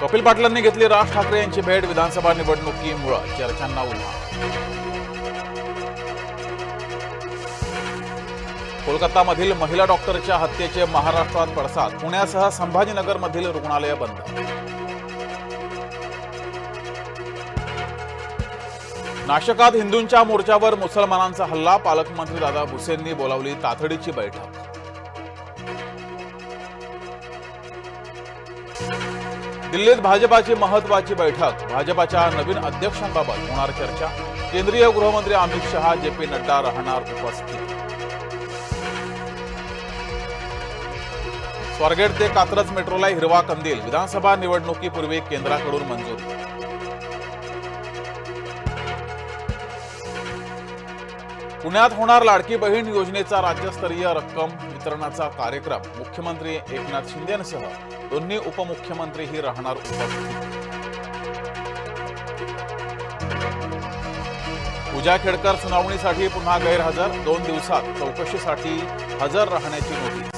कपिल पाटलांनी घेतली राज ठाकरे यांची भेट विधानसभा निवडणुकीमुळे. चर्चांना उन्हा कोलकातामधील महिला डॉक्टरच्या हत्येचे महाराष्ट्रात पडसाद. पुण्यासह संभाजीनगरमधील रुग्णालय बंद. नाशकात हिंदूंच्या मोर्चावर मुसलमानांचा हल्ला पालकमंत्री दादा भुसेंनी बोलावली तातडीची बैठक. दिल्लीत भाजपाची महत्वाची बैठक. भाजपाच्या नवीन अध्यक्षांबाबत होणार चर्चा. केंद्रीय गृहमंत्री अमित शहा जे पी नड्डा राहणार उपस्थित. स्वारगेट ते कात्रज मेट्रोला हिरवा कंदील. विधानसभा निवडणुकीपूर्वी केंद्राकडून मंजूर. पुण्यात होणार लाडकी बहीण योजनेचा राज्यस्तरीय रक्कम वितरणाचा कार्यक्रम. मुख्यमंत्री एकनाथ शिंदेसह दोन्ही उपमुख्यमंत्रीही राहणार उपस्थित. पूजा खेडकर सुनावणीसाठी पुन्हा गैरहजर. दोन दिवसात चौकशीसाठी हजर राहण्याची नोटीस.